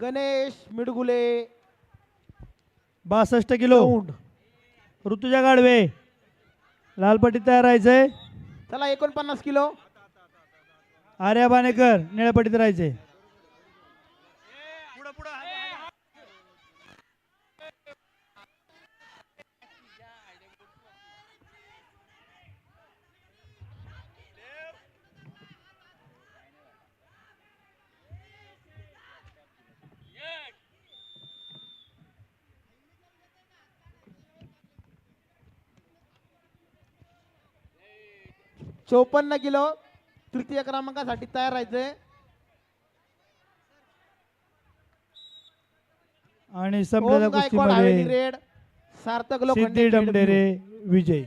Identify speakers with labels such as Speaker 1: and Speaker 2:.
Speaker 1: गणेश मिडगुले.
Speaker 2: बासष्ट किलो. ऋतुजा गाडवे लालपट्टी तयार राहायचंय
Speaker 1: चला एकोणपन्नास किलो.
Speaker 2: आर्या बाणेकर निळ्या पट्टीत राहायचंय
Speaker 1: चौपन्न किलो तृतीय क्रमांकासाठी तयार राहायचंय.
Speaker 2: आणि
Speaker 1: ओम
Speaker 2: संपलेल्या
Speaker 1: गायकवाड हवेली
Speaker 2: कुस्तीमध्ये
Speaker 1: रेड सार्थक
Speaker 2: सिद्धी
Speaker 1: लोखंडे
Speaker 2: डमडेरे विजय.